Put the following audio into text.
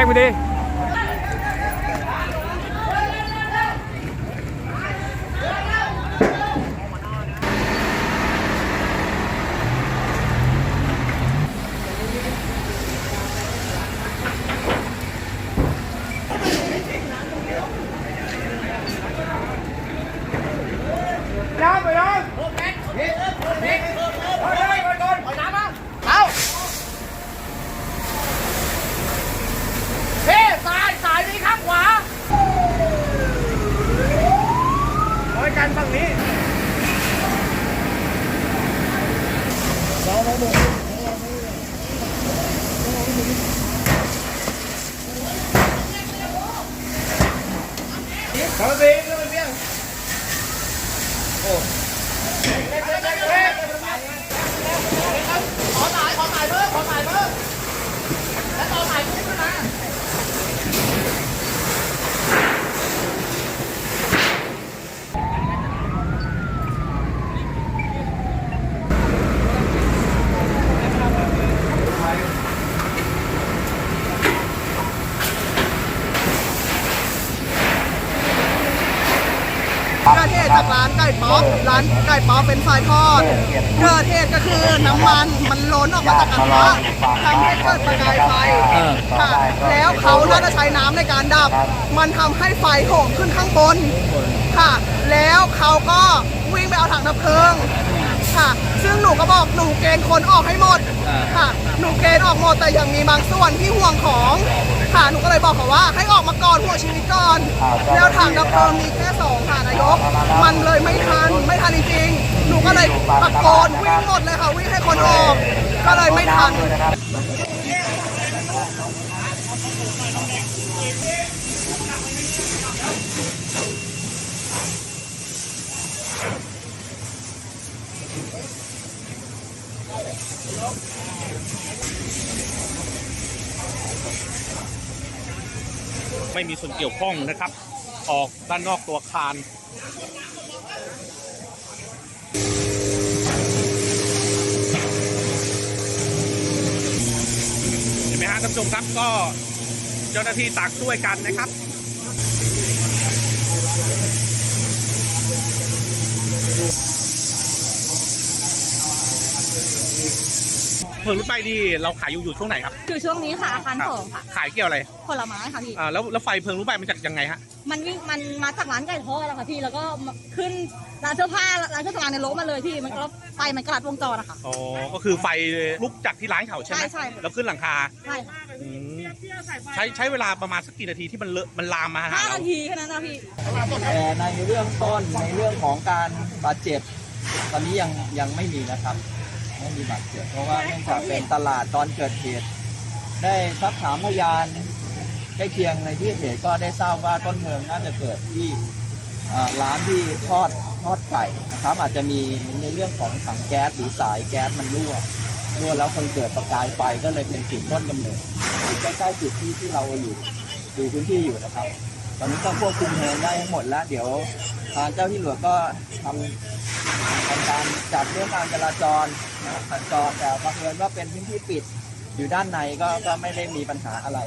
ช็คไปดิ น้ำไปน้ำโอเคเฮ้ยเฮ้ยเฮ้ยเฮ้ยเฮ้ยก่อน เอาน้ำมาเอาเฮ้สายสายนี้ข้างขวา เฮ้ยกันฝั่งนี้ เราไปเบี้ยเราไปเบี้ยโอ้ ขอสายขอสายเพิ่มขอสายเพิ่มแล้วต่อสายขึ้นขึ้นมา เกิดเหตุ จากร้านไก่ป๊อปร้านไก่ป๊อปเป็นไฟทอดเกิดเหตุก็คือน้ำมันมันล้นออกมาจากกระทะทำให้เกิดประกายไฟค่ะแล้วเขาน่าจะใช้น้ำในการดับ มันทำให้ไฟโหมขึ้นข้างบนค่ะ แล้วเขาก็วิ่งไปเอาถังดับเพลิงค่ะ ซึ่งหนูก็บอกหนูเกณฑ์คนออกให้หมดค่ะ หนูเกณฑ์ออกหมดแต่ยังมีบางส่วนที่ห่วงของค่ะหนูก็เลยบอกเขาว่าให้ออกมาก่อน อนแล้วถังดับเพลิงมีแค่สองค่ะนายก มันเลยไม่ทันไม่ทันจริงๆหนูก็เลยตะโกนวิ่งหมดเลยค่ะวิ่งให้คนออกก็เลยไม่ทัน ไม่มีส่วนเกี่ยวข้องนะครับ ออกด้านนอกตัวอาคารเห็นไหมฮะท่านผู้ชมครับก็เจ้าหน้าที่ตักช่วยกันนะครับ เพิ่งรถไฟดีเราขายอยู่อยู่ช่วงไหนครับ คือช่วงนี้ค่ะอาคารสองค่ะขายเกี่ยวอะไรผลไม้ค่ะพี่อ่าแล้วแล้วไฟเพลิงรู้ไปมันจากยังไงฮะมันวิ่งมันมาจากร้านไก่ทอดแล้วค่ะพี่แล้วก็มาขึ้นร้านเสื้อผ้าร้านเครื่องสำอางในโลมาเลยพี่มันก็ไฟมันกระลัดวงจรอะค่ะอ๋อก็คือไฟลุกจากที่ร้านเขาใช่ไหมใช่ใช่แล้วขึ้นหลังคาใช่ค่ะอืมใช้ใช้เวลาประมาณสักกี่นาทีที่มันเลอะมันลามมาหาห้าเรานาทีแค่นั้นนะพี่แต่ในเรื่องต้นในเรื่องของการบาดเจ็บ ตอนนี้ยังยังไม่มีนะครับ ไม่มีบาดเจ็บเพราะว่าเนื่องจากเป็นตลาดตอนเกิดเหตุได้สักถามพยานใกล้เคียงในที่เหตุก็ได้ทราบว่าต้นเพลิงน่าจะเกิดที่ร้านที่ทอดทอดไก่นะครับอาจจะมีในเรื่องของถังแก๊สหรือสายแก๊สมันรั่วรั่วแล้วคนเกิดประกายไฟก็เลยเป็นจุดต้นกำเนิดใกล้ๆจุดที่ที่เราอยู่ดูพื้นที่อยู่นะครับ ตอนนี้ก็ควบคุมเพลิงได้ทั้งหมดแล้ว เดี๋ยวทางเจ้าที่หลวงก็ทำทำการจัดเรื่องการจราจรนะครับสัญจรแต่บังเอิญว่าเป็นพื้นที่ปิดอยู่ด้านในก็ก็ไม่ได้มีปัญหาอะไร